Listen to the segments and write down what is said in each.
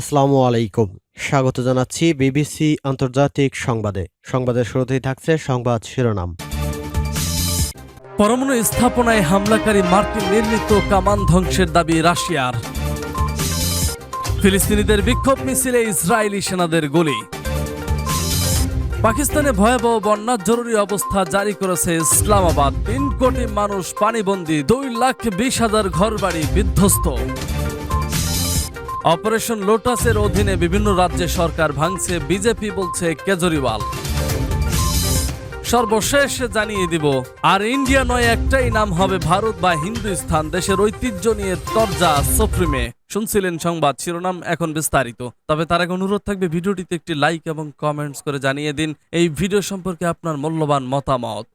আসসালামু আলাইকুম। স্বাগত জানাচ্ছি বিবিসি আন্তর্জাতিক সংবাদে। সংবাদের শুরুতেই থাকছে সংবাদ শিরোনাম। পরমাণু স্থাপনায় হামলাকারী মার্কিন নির্মিত কামান ধ্বংসের দাবি রাশিয়ার। ফিলিস্তিনিদের বিক্ষোভ মিছিলে ইসরায়েলি সেনাদের গুলি। পাকিস্তানে ভয়াবহ বন্যার জরুরি অবস্থা জারি করেছে ইসলামাবাদ। তিন কোটি মানুষ পানিবন্দী, দুই লাখ বিশ হাজার ঘরবাড়ি বিধ্বস্ত। অপারেশন লোটাসের অধীনে বিভিন্ন রাজ্যে সরকার ভাঙছে, বিজেপি বলছে কেজরিওয়াল। সর্বশেষ জানিয়ে দিব, আর ইন্ডিয়া নয় একটাই নাম হবে ভারত বা হিন্দুস্থান, দেশের ঐতিহ্য নিয়ে তরজা সুপ্রিমে। শুনছিলেন সংবাদ শিরোনাম এখন বিস্তারিত। তবে তার আগে অনুরোধ থাকবে ভিডিওটিতে একটি লাইক এবং কমেন্টস করে জানিয়ে দিন। এই ভিডিও সম্পর্কে আপনার মূল্যবান মতামত।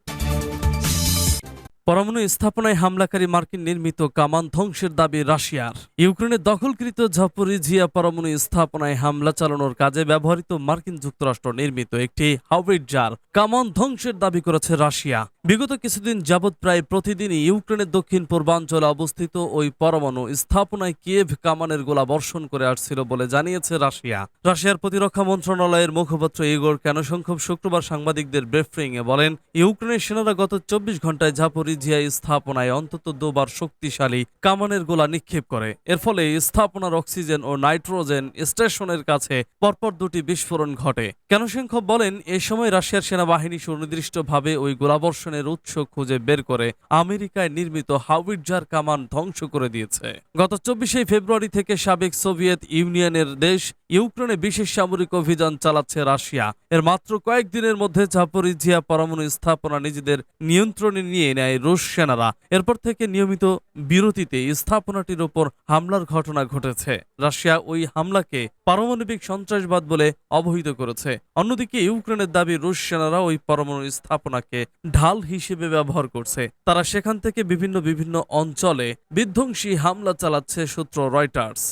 পরমাণু স্থাপনায় হামলাকারী মার্কিন নির্মিত কামান ধ্বংসের দাবি রাশিয়ার। ইউক্রেনের দখলকৃত ঝাপরিঝিয়া পরমাণু স্থাপনায় হামলা চালানোর কাজে ব্যবহৃত মার্কিন যুক্তরাষ্ট্র নির্মিত একটি হাউইটজার কামান ধ্বংসের দাবি করেছে রাশিয়া। বিগত কিছুদিন যাবৎ প্রায় প্রতিদিনই ইউক্রেনের দক্ষিণ পূর্বাঞ্চলে অবস্থিত ওই পরমাণু স্থাপনায় কিয়েভ কামানের গোলা বর্ষণ করে আসছিল বলে জানিয়েছে রাশিয়া। রাশিয়ার প্রতিরক্ষা মন্ত্রণালয়ের মুখপাত্র ইগোর ক্যানোসংখ্যক শুক্রবার সাংবাদিকদের ব্রেফরিং এ বলেন, ইউক্রেনের সেনারা গত চব্বিশ ঘন্টায় ঝাপরিঝিয়া স্থাপনায় অন্তত দুবার শক্তিশালী কামানের গোলা নিক্ষেপ করে। এর ফলে স্থাপনার অক্সিজেন ও নাইট্রোজেন স্টেশনের কাছে পরপর দুটি বিস্ফোরণ ঘটে। ক্যানোসংখ্যক বলেন, এ সময় রাশিয়ার সেনাবাহিনী সুনির্দিষ্টভাবে ওই গোলাবর্ষণের উৎস খুঁজে বের করে আমেরিকায় নির্মিত হাউইটজার কামান ধ্বংস করে দিয়েছে। গত চব্বিশে ফেব্রুয়ারি থেকে সাবেক সোভিয়েত ইউনিয়নের দেশ ইউক্রেনে বিশেষ সামরিক অভিযান চালাচ্ছে রাশিয়া। এর মাত্র কয়েকদিনের মধ্যে জাপরিঝিয়া পরমাণু স্থাপনা নিজেদের নিয়ন্ত্রণে নিয়ে নেয় রুশ সেনারা। এরপর থেকে নিয়মিত বিরতিতে স্থাপনাটির ওপর হামলার ঘটনা ঘটেছে। রাশিয়া ওই হামলাকে পারমাণবিক সন্ত্রাসবাদ বলে অবহিত করেছে। অন্যদিকে ইউক্রেনের দাবি, রুশ সেনারা ওই পরমাণু স্থাপনাকে ঢাল হিসেবে ব্যবহার করছে। তারা সেখান থেকে বিভিন্ন বিভিন্ন অঞ্চলে বিধ্বংসী হামলা চালাচ্ছে, সূত্র রয়টার্স।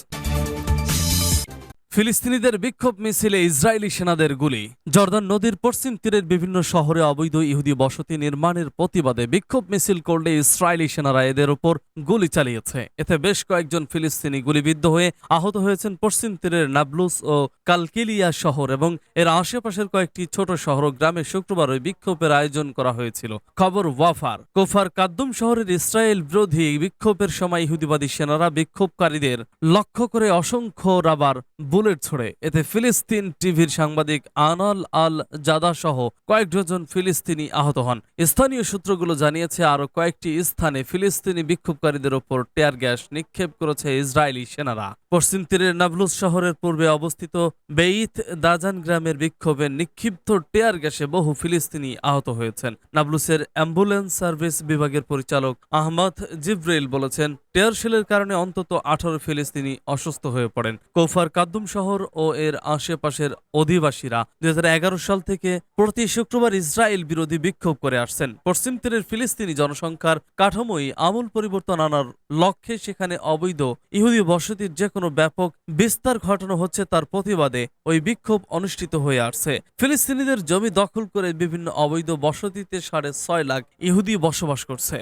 ফিলিস্তিনিদের বিক্ষোভ মিছিলে ইসরায়েলি সেনাদের গুলি। জর্দান নদীর পশ্চিম তীরের বিভিন্ন শহরে অবৈধ ইহুদি বসতি নির্মাণের প্রতিবাদে বিক্ষোভ মিছিল করলে ইসরায়েলি সেনারা এদের উপর গুলি চালিয়েছে। এতে বেশ কয়েকজন ফিলিস্তিনি গুলিবিদ্ধ হয়ে আহত হয়েছেন পশ্চিম তীরের নাবলুস ও কালকিলিয়া শহর এবং এর আশেপাশের কয়েকটি ছোট শহর গ্রামে শুক্রবার ওই বিক্ষোভের আয়োজন করা হয়েছিল। খবর ওয়াফার। কোফার কাদ্দুম শহরের ইসরায়েল বিরোধী বিক্ষোভের সময় ইহুদিবাদী সেনারা বিক্ষোভকারীদের লক্ষ্য করে অসংখ্য রাবার বুলেট ছোড়ে এতে ফিলিস্তিন টিভির সাংবাদিক আনাল আল জাদা সহ কয়েক ডজন ফিলিস্তিনি আহত হন। স্থানীয় সূত্রগুলো জানিয়েছে, আরও কয়েকটি স্থানে ফিলিস্তিনি বিক্ষোভকারীদের ওপর টেয়ার গ্যাস নিক্ষেপ করেছে ইসরায়েলি সেনারা। পশ্চিম তীরের নাবলুস শহরের পূর্বে অবস্থিত বেইত দাজান গ্রামের বিক্ষোভে নিক্ষিপ্ত টেয়ার গ্যাসে বহু ফিলিস্তিনি আহত হয়েছেন। নাবলুসের অ্যাম্বুলেন্স সার্ভিস বিভাগের পরিচালক আহমদ জিব্রেইল বলেছেন টেয়ার শেলের কারণে অন্তত আঠারো ফিলিস্তিনি অসুস্থ হয়ে পড়েন। কোফার কাদ্দুম শহর ও এর আশেপাশের অধিবাসীরা দুই হাজার এগারো সাল থেকে প্রতি শুক্রবার ইসরায়েল বিরোধী বিক্ষোভ করে আসছেন। পশ্চিম তীরের ফিলিস্তিনি জনসংখ্যার কাঠামোই আমূল পরিবর্তন আনার লক্ষ্যে সেখানে অবৈধ ইহুদি বসতির যে কোনো ব্যাপক বিস্তার ঘটানো হচ্ছে তার প্রতিবাদে ওই বিক্ষোভ অনুষ্ঠিত হয়ে আসছে। ফিলিস্তিনিদের জমি দখল করে বিভিন্ন অবৈধ বসতিতে সাড়ে ছয় লাখ ইহুদি বসবাস করছে।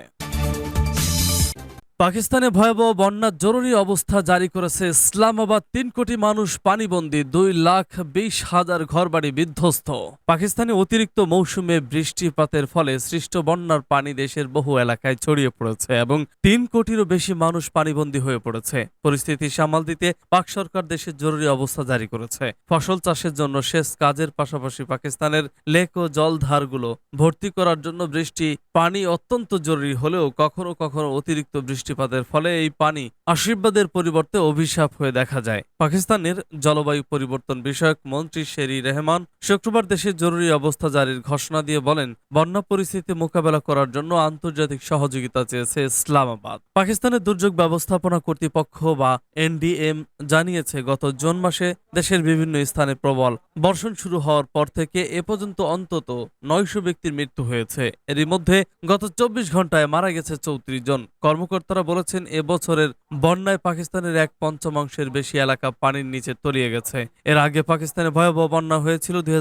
পাকিস্তানে ভয়াবহ বন্যার জরুরি অবস্থা জারি করেছে ইসলামাবাদ। তিন কোটি মানুষ পানিবন্দী, দুই লাখ বিশ হাজার ঘরবাড়ি বিধ্বস্ত। পাকিস্তানে অতিরিক্ত মৌসুমে বৃষ্টিপাতের ফলে সৃষ্ট বন্যার পানি দেশের বহু এলাকায় ছড়িয়ে পড়েছে এবং তিন কোটিরও বেশি মানুষ পানিবন্দী হয়ে পড়েছে। পরিস্থিতি সামাল দিতে পাক সরকার দেশের জরুরি অবস্থা জারি করেছে। ফসল চাষের জন্য শেষ কাজের পাশাপাশি পাকিস্তানের লেক ও জলধারগুলো ভর্তি করার জন্য বৃষ্টি পানি অত্যন্ত জরুরি হলেও কখনো কখনো অতিরিক্ত বৃষ্টিপাতের ফলে এই পানি আশীর্বাদের পরিবর্তে অভিশাপ হয়ে দেখা যায়। পাকিস্তানের জলবায়ু পরিবর্তন বিষয়ক মন্ত্রী শেরি রেহমান শুক্রবার দেশের জরুরি অবস্থা জারির ঘোষণা দিয়ে বলেন, বন্যা পরিস্থিতি মোকাবেলা করার জন্য আন্তর্জাতিক সহযোগিতা চেয়েছে ইসলামাবাদ। পাকিস্তানের দুর্যোগ ব্যবস্থাপনা কর্তৃপক্ষ বা এনডিএম জানিয়েছে, গত জুন মাসে দেশের বিভিন্ন স্থানে প্রবল বর্ষণ শুরু হওয়ার পর থেকে এ পর্যন্ত অন্তত নয়শো ব্যক্তির মৃত্যু হয়েছে। এরই মধ্যে গত চব্বিশ ঘন্টায় মারা গেছে চৌত্রিশ জন। কর্মকর্তারা বিশ্লেষকরা বলেছেন, এবছরের বন্যায় পাকিস্তানের এক পঞ্চমাংশের বেশি এলাকা পানির নিচে তলিয়ে গেছে। এর আগে পাকিস্তানে ভয়াবহ বন্যা হয়েছিল দুই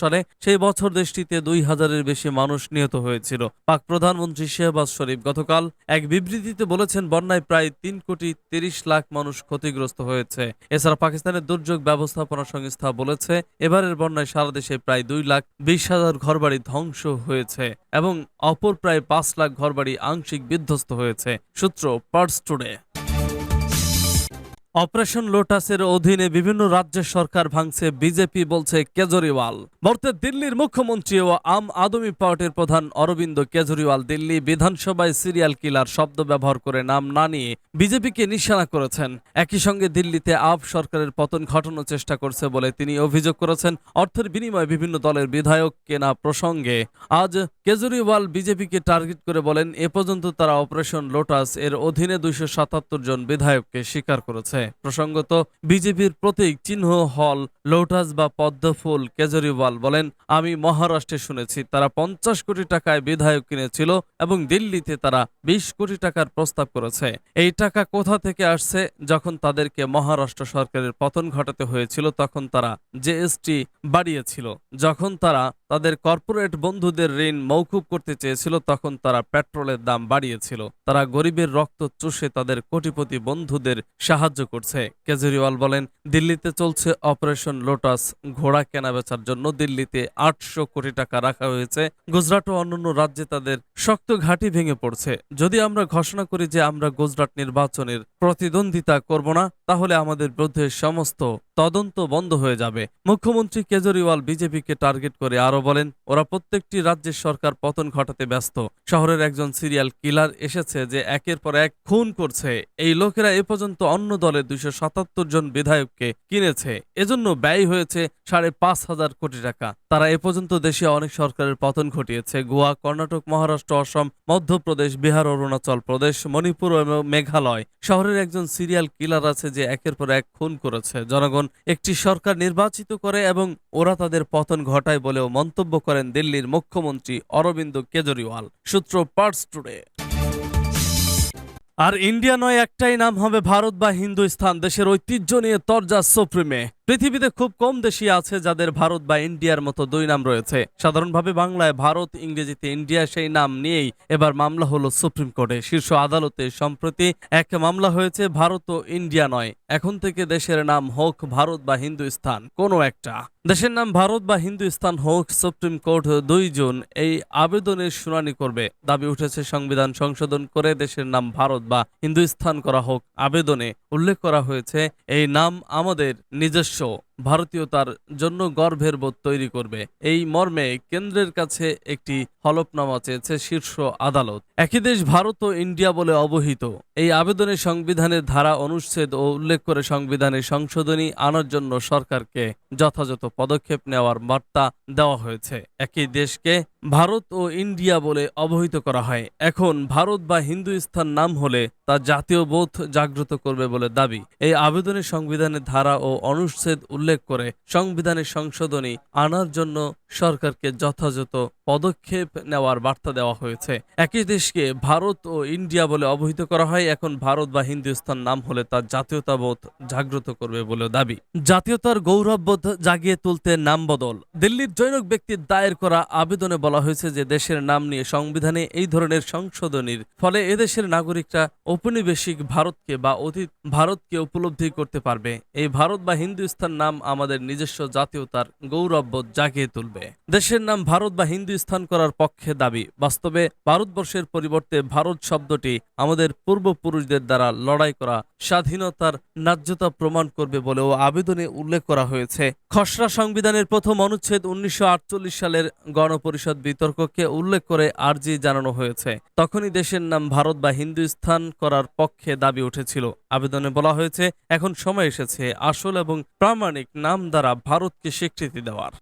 সালে। সেই বছর দেশটিতে দুই হাজারের বেশি মানুষ নিহত হয়েছিল। পাক প্রধানমন্ত্রী শেহবাজ শরীফ গতকাল এক বিবৃতিতে বলেছেন, বন্যায় প্রায় তিন কোটি তিরিশ লাখ মানুষ ক্ষতিগ্রস্ত হয়েছে। এছাড়া পাকিস্তানের দুর্যোগ ব্যবস্থাপনা সংস্থা বলেছে, এবারের বন্যায় সারা দেশে প্রায় দুই লাখ বিশ হাজার ঘরবাড়ি ধ্বংস হয়েছে এবং অপর প্রায় পাঁচ লাখ ঘরবাড়ি আংশিক বিধ্বস্ত হয়েছে। সূত্র পার্স টুডে অপারেশন লোটাসের অধীনে বিভিন্ন রাজ্যের সরকার ভাঙছে বিজেপি বলছে কেজরিওয়াল। বর্তে দিল্লির মুখ্যমন্ত্রী ও আম আদমি পার্টির প্রধান অরবিন্দ কেজরিওয়াল দিল্লি বিধানসভায় সিরিয়াল কিলার শব্দ ব্যবহার করে নাম না নিয়ে বিজেপিকে নিশানা করেছেন। একই সঙ্গে দিল্লিতে আপ সরকারের পতন ঘটানোর চেষ্টা করছে বলে তিনি অভিযোগ করেছেন। অর্থের বিনিময়ে বিভিন্ন দলের বিধায়ক কেনা প্রসঙ্গে আজ কেজরিওয়াল বিজেপিকে টার্গেট করে বলেন, এ পর্যন্ত তারা অপারেশন লোটাস এর অধীনে দুইশো সাতাত্তর জন বিধায়ককে স্বীকার করেছে। প্রসঙ্গত, বিজেপির প্রতীক চিহ্ন, হল, লোটাস বা পদ্মফুল কেজরিওয়াল বলেন, আমি মহারাষ্ট্রে শুনেছি, তারা পঞ্চাশ কোটি টাকায় বিধায়ক কিনেছিল এবং দিল্লিতে তারা বিশ কোটি টাকার প্রস্তাব করেছে। এই টাকা কোথা থেকে আসছে? যখন তাদেরকে মহারাষ্ট্র সরকারের পতন ঘটাতে হয়েছিল, তখন তারা জিএসটি বাড়িয়েছিল। যখন তারা তাদের কর্পোরেট বন্ধুদের ঋণ মৌকুব করতে চেয়েছিল, তখন তারা পেট্রোলের দাম বাড়িয়েছিল। তারা গরিবের রক্ত চুষে তাদের কোটিপতি বন্ধুদের সাহায্য করছে। কেজরিওয়াল বলেন, দিল্লিতে চলছে অপারেশন লোটাস, ঘোড়া কেনাবেচার জন্য দিল্লিতে আটশো কোটি টাকা রাখা হয়েছে। গুজরাট ও অন্যান্য রাজ্যে তাদের শক্ত ঘাঁটি ভেঙে পড়ছে। যদি আমরা ঘোষণা করি যে আমরা গুজরাট নির্বাচনের প্রতিদ্বন্দ্বিতা করব না, তাহলে আমাদের বিরুদ্ধে সমস্ত তদন্ত বন্ধ হয়ে যাবে। মুখ্যমন্ত্রী কেজরিওয়াল বিজেপিকে টার্গেট করে আরও বলেন, ওরা প্রত্যেকটি রাজ্যের সরকার পতন ঘটাতে ব্যস্ত। শহরের একজন সিরিয়াল কিলার এসেছে যে একের পর এক খুন করছে। এই লোকেরা এ পর্যন্ত অন্য দলের দুইশো সাতাত্তর জন বিধায়ককে কিনেছে। এজন্য ব্যয় হয়েছে সাড়ে পাঁচ হাজার কোটি টাকা। তারা এ পর্যন্ত দেশে অনেক সরকারের পতন ঘটিয়েছে। গোয়া, কর্ণাটক, মহারাষ্ট্র, অসম, মধ্যপ্রদেশ, বিহার, অরুণাচল প্রদেশ, মণিপুর এবং মেঘালয়। শহরের একজন সিরিয়াল কিলার আছে যে একের পর এক খুন করেছে। জনগণ একটি সরকার নির্বাচিত করে এবং ওরা তাদের পতন ঘটায় বলেও মন্তব্য করেন দিল্লির মুখ্যমন্ত্রী অরবিন্দ কেজরিওয়াল। সূত্র পার্টস টুডে আর ইন্ডিয়া নয় একটাই নাম হবে ভারত বা হিন্দুস্তান দেশের ঐতিহ্য নিয়ে তরজা সুপ্রিমে। পৃথিবীতে খুব কম দেশই আছে যাদের ভারত বা ইন্ডিয়ার মতো দুই নাম রয়েছে। সাধারণভাবে বাংলায় ভারত, ইংরেজিতে ইন্ডিয়া সেই নাম নিয়েই এবার মামলা হলো সুপ্রিম কোর্টে। শীর্ষ আদালতে সম্প্রতি এক মামলা হয়েছে, ভারত ও ইন্ডিয়া নয়। এখন থেকে দেশের নাম হোক ভারত বা হিন্দুস্তান, কোনো একটা। দেশের নাম ভারত বা হিন্দুস্তান হোক, সুপ্রিম কোর্ট দুই জুন এই আবেদনের শুনানি করবে। দাবি উঠেছে, সংবিধান সংশোধন করে দেশের নাম ভারত বা হিন্দুস্তান করা হোক। আবেদনে উল্লেখ করা হয়েছে, এই নাম আমাদের নিজস্ব 手 ভারতীয়তার জন্য গর্ভের বোধ তৈরি করবে। এই মর্মে কেন্দ্রের কাছে একটি হলফনামা চেয়েছে শীর্ষ আদালত। একই দেশ ভারত ও ইন্ডিয়া বলে অবহিত। এই আবেদনে সংবিধানের ধারা অনুচ্ছেদ ও উল্লেখ করে সংবিধানের সংশোধনী আনার জন্য সরকারকে যথাযথ পদক্ষেপ নেওয়ার বার্তা দেওয়া হয়েছে। একই দেশকে ভারত ও ইন্ডিয়া বলে অবহিত করা হয়। এখন ভারত বা হিন্দুস্তান নাম হলে তা জাতীয় বোধ জাগ্রত করবে বলে দাবি। এই আবেদনে সংবিধানের ধারা ও অনুচ্ছেদ উল্লেখ করে সংবিধানের সংশোধনী আনার জন্য সরকারকে যথাযথ পদক্ষেপ নেওয়ার বার্তা দেওয়া হয়েছে। একই দেশকে ভারত ও ইন্ডিয়া বলে অবহিত করা হয়। এখন ভারত বা হিন্দুস্তান নাম হলে তার জাতীয়তাবোধ জাগ্রত করবে বলে দাবি। জাতীয়তার গৌরববোধ জাগিয়ে তুলতে নাম বদল। দিল্লির জৈনক ব্যক্তির দায়ের করা আবেদনে বলা হয়েছে যে, দেশের নাম নিয়ে সংবিধানে এই ধরনের সংশোধনীর ফলে এদেশের নাগরিকরা ঔপনিবেশিক ভারতকে বা অতীত ভারতকে উপলব্ধি করতে পারবে। এই ভারত বা হিন্দুস্তান নাম আমাদের নিজস্ব জাতীয়তার গৌরববোধ জাগিয়ে তুলবে। দেশের নাম ভারত বা হিন্দুস্তান করার পক্ষে দাবি। বাস্তবে ভারতবর্ষের পরিবর্তে ভারত শব্দটি আমাদের পূর্বপুরুষদের দ্বারা লড়াই করা স্বাধীনতার ন্যায্যতা প্রমাণ করবে বলেও আবেদনে উল্লেখ করা হয়েছে। খসড়া সংবিধানের প্রথম অনুচ্ছেদ উনিশশো আটচল্লিশ সালের গণপরিষদ বিতর্ককে উল্লেখ করে আর্জি জানানো হয়েছে। তখনই দেশের নাম ভারত বা হিন্দুস্তান করার পক্ষে দাবি উঠেছিল। আবেদনে বলা হয়েছে, এখন সময় এসেছে আসল এবং প্রামাণিক নাম দ্বারা ভারতকে স্বীকৃতি দেওয়ার।